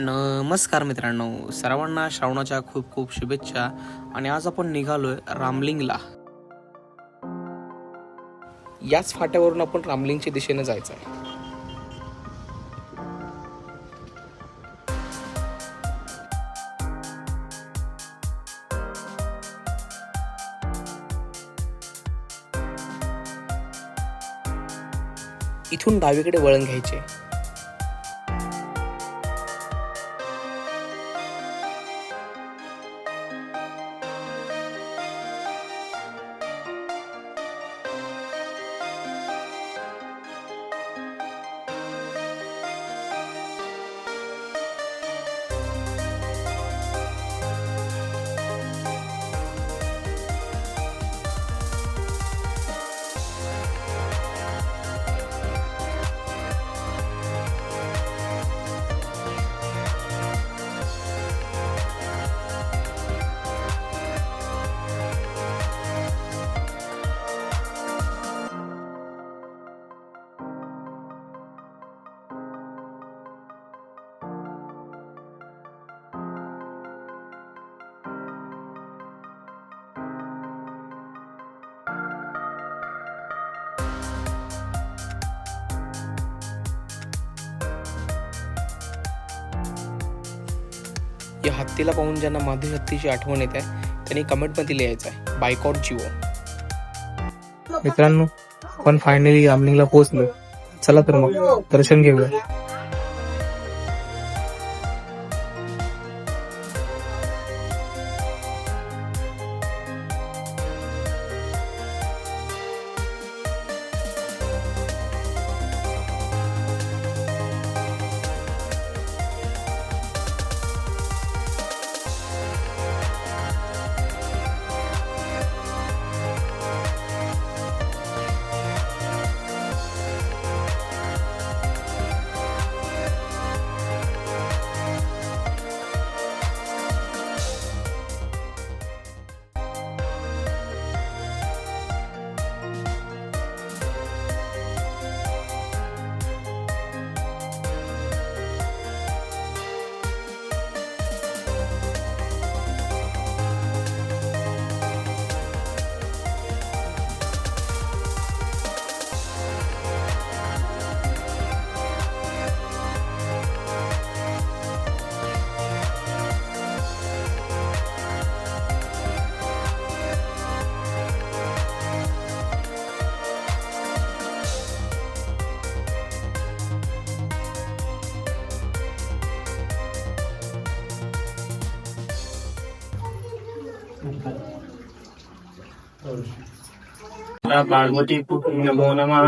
नमस्कार मित्रांनो. सर्वांना श्रावणाच्या खूप खूप शुभेच्छा. आणि आज आपण निघालोय रामलिंगला. याच फाट्यावरून आपण रामलिंगच्या दिशेने जायचं आहे. इथून डावीकडे वळण घ्यायचे. या हत्तीला पाहून ज्यांना माधवी हत्तीची आठवण येत आहे त्यांनी कमेंटमध्ये लिहायचं आहे बायकॉट जिओ. मित्रांनो आपण फायनली रामलिंगला पोहोचलो. चला तर मग दर्शन घेऊया. पार्वती पुत्री नमो नमः।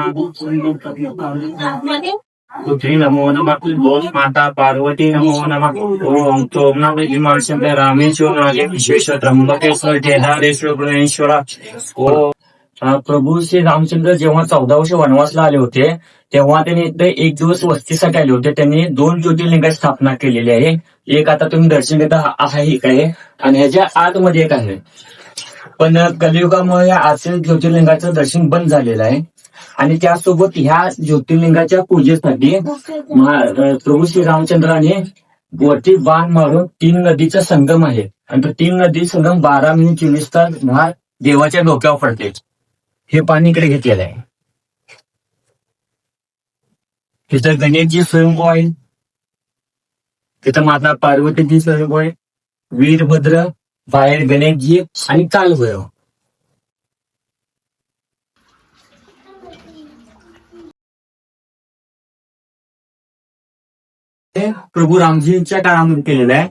पुत्री नमो नमः। बोल माता पार्वती नमो नमः। ओम सोमनाथ विमानशंकर रामेश्वर नागे विश्वेश्वर त्र्यंबकेश्वर केदारेश्वर गणेश्वर। ओ प्रभू श्री रामचंद्र जेव्हा चौदा वर्ष वनवासला आले होते तेव्हा त्यांनी इथे एक दिवस वस्तीसाठी आले होते. त्यांनी दोन ज्योतिर्लिंगाची स्थापना केलेली आहे. एक आता तुम्ही दर्शन घेता आहे एक आहे आणि ह्याच्या आतमध्ये एक आहे. पण कलियुगामुळे या ज्योतिर्लिंगाचं दर्शन बंद झालेलं आहे. आणि त्यासोबत ह्या ज्योतिर्लिंगाच्या पूजेसाठी प्रभू श्री रामचंद्राने वरती बाण मारून तीन नदीचा संगम आहे. आणि तो तीन नदी संगम बारा मिनिट चोवीस तास ह्या देवाच्या डोक्यावर पडते. हे पाणी इकडे घेतलेलं आहे. तिथं गणेशजी स्वयंभू आहे तिथं माता पार्वतीजी स्वयंभू आहे वीरभद्र बाहेर गणेशजी आणि कालभैरव हे प्रभू रामजींच्या काळामध्ये केलेलं आहे.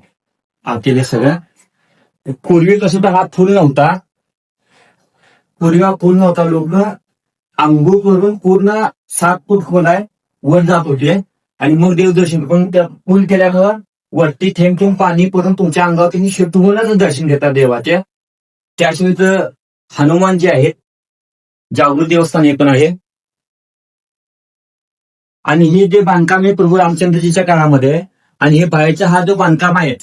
केले सगळं. पूर्वी कसं तर हा फुल नव्हता. पूर्वी हा फुल नव्हता. लोक अंघोळ करून पूर्ण सात फूट खोल आहे. वर जात होते. आणि मग देवदर्शन पण त्या पूल केल्यावर वरती थेंब थेंब पाणी पडून तुमच्या अंगावर तुम्ही शिरतूनच दर्शन घेतात देवाच्या त्याशिवाय तर हनुमान जे आहेत जागृत देवस्थान हे पण आहे. आणि हे जे बांधकाम आहे प्रभू रामचंद्रजीच्या काळामध्ये आणि हे बाहेरचा हा जो बांधकाम आहे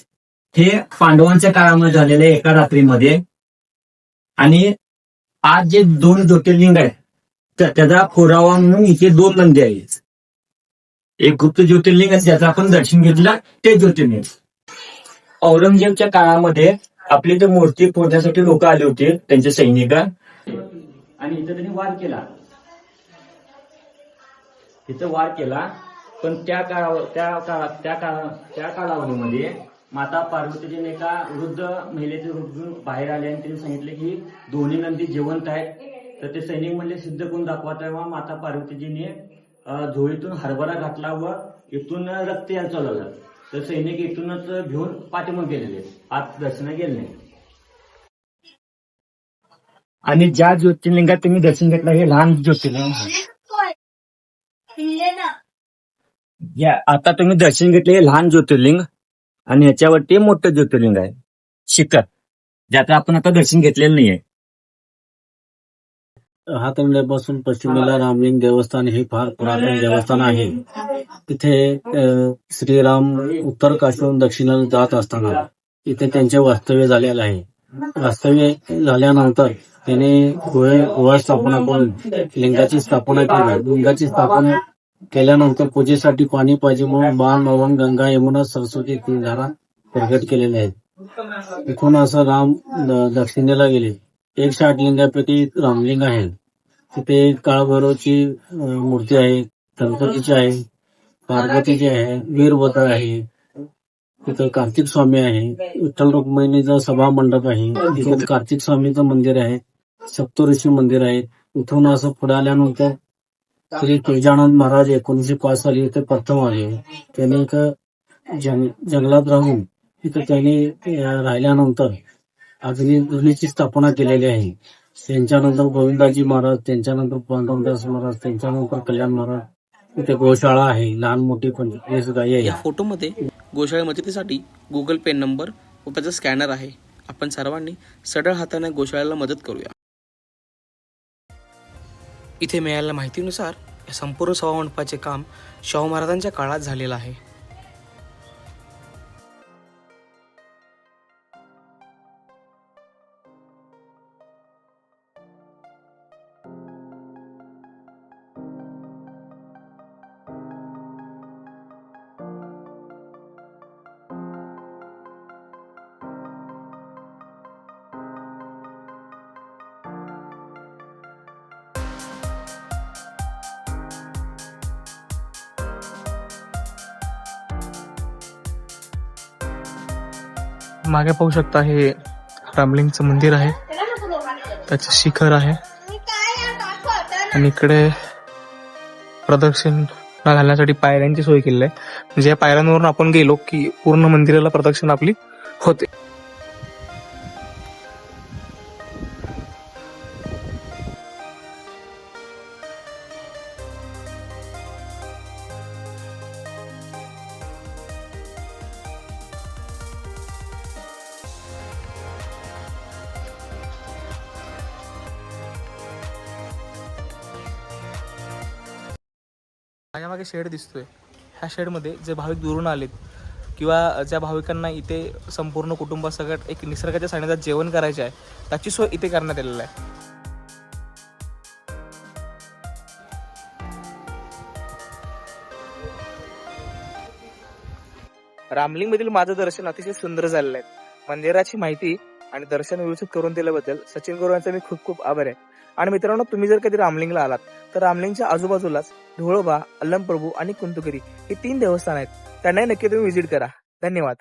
हे पांडवांच्या काळामध्ये झालेलं आहे एका रात्रीमध्ये. आणि आज जे दोन ज्योतिर्लिंग आहे तर त्याचा पुरावा म्हणून इथे दोन नंदी आहेत. एक गुप्त ज्योतिर्लिंग आणि ज्याचं आपण दर्शन घेतलं ते ज्योतिर्लिंग औरंगजेबच्या काळामध्ये आपली इथे मूर्ती फोडण्यासाठी लोक आले होते त्यांचे सैनिक. आणि इथं त्यांनी वार केला. इथं वार केला पण त्या काळावर त्या काळात त्या काळा त्या कालावधीमध्ये माता पार्वतीजीने एका वृद्ध महिलेचे रूप घेऊन बाहेर आले आणि त्यांनी सांगितले की दोन्ही नंदी जिवंत आहेत. तर ते सैनिक म्हणले सिद्ध करून दाखवा तेव्हा माता पार्वतीजीने झोळीतून हरभरा घातला व इथून रक्त यायला चालू तर सैनिक इथूनच घेऊन पाठिंबा गेलेले. आत दर्शना गेले नाही. आणि ज्या ज्योतिर्लिंगात तुम्ही दर्शन घेतलं हे लहान ज्योतिर्लिंग या आता तुम्ही दर्शन घेतले हे लहान ज्योतिर्लिंग आणि याच्यावरती मोठं ज्योतिर्लिंग आहे. शिखर ज्याचं आपण आता दर्शन घेतलेलं नाहीये. हातकंड्यापासून पश्चिमेला रामलिंग देवस्थान हे फार पुरातन देवस्थान आहे. तिथे श्रीराम उत्तर काशीवरून दक्षिणेला जात असताना इथे त्यांचे वास्तव्य झालेलं आहे. वास्तव्य झाल्यानंतर त्याने गोळा स्थापना करून लिंगाची स्थापना केली. लिंगाची स्थापना केल्यानंतर पूजेसाठी पाणी पाहिजे म्हणून बाण मवन गंगा यमुना सरस्वती तीन धारा प्रकट केलेल्या आहेत. इथून असं राम दक्षिणेला गेले. एकशे आठ लिंगापैकी रामलिंग आहे. तिथे काळभैरवची मूर्ती आहे गणपतीची आहे पार्वतीची आहे वीरभद्र आहे. तिथं कार्तिक स्वामी आहे. विठ्ठल रुक्मिणीचं सभा मंडप आहे. तिथं कार्तिक स्वामीचं मंदिर आहे. सप्तऋषी मंदिर आहे. इथून असं पुढे आल्यानंतर श्री तुळजानंद महाराज एकोणीशे पाच साली इथे प्रथम आले. त्यांनी इथं जंग जंगलात राहून तिथं त्यांनी राहिल्यानंतर अग्नी धुनीची स्थापना केलेली आहे. त्यांच्यानंतर गोविंदाजी महाराज त्यांच्यानंतर पांडवदास महाराज त्यांच्यानंतर कल्याण महाराज. इथे गोशाळा आहे लहान मोठी पंचवीस गायी या फोटोमध्ये गोशाळा मदतीसाठी गुगल पे नंबर व त्याचा स्कॅनर आहे. आपण सर्वांनी सढळ हाताने गोशाळेला मदत करूया. इथे मिळालेल्या माहितीनुसार या संपूर्ण सभामंडपाचे काम शाहू महाराजांच्या काळात झालेलं आहे. मागे पाहू शकता हे रामलिंगचं मंदिर आहे. त्याचं शिखर आहे. आणि इकडे प्रदक्षिण घालण्यासाठी पायऱ्यांची सोय केली आहे. म्हणजे या पायऱ्यांवरून आपण गेलो की पूर्ण मंदिराला प्रदक्षिण आपली होते. मागे शेड दिसतोय. ह्या शेडमध्ये जे भाविक दुरून आलेत किंवा ज्या भाविकांना इथे संपूर्ण कुटुंबासकट एक निसर्गाच्या सानिध्यात जेवण करायचे आहे त्याची सोय इथे करण्यात आलेली आहे. रामलिंग मधील माझं दर्शन अतिशय सुंदर झालेलं आहे. मंदिराची माहिती आणि दर्शन व्यवस्थित करून दिल्याबद्दल सचिन गुरु यांचा मी खूप खूप आभार आहे. आणि मित्रांनो तुम्ही जर कधी रामलिंगला आलात तर रामलिंगच्या आजूबाजूलाच ढोळोबा अल्लमप्रभू आणि कुंतुगिरी ही तीन देवस्थान आहेत. त्यांनाही नक्की तुम्ही व्हिजिट करा. धन्यवाद.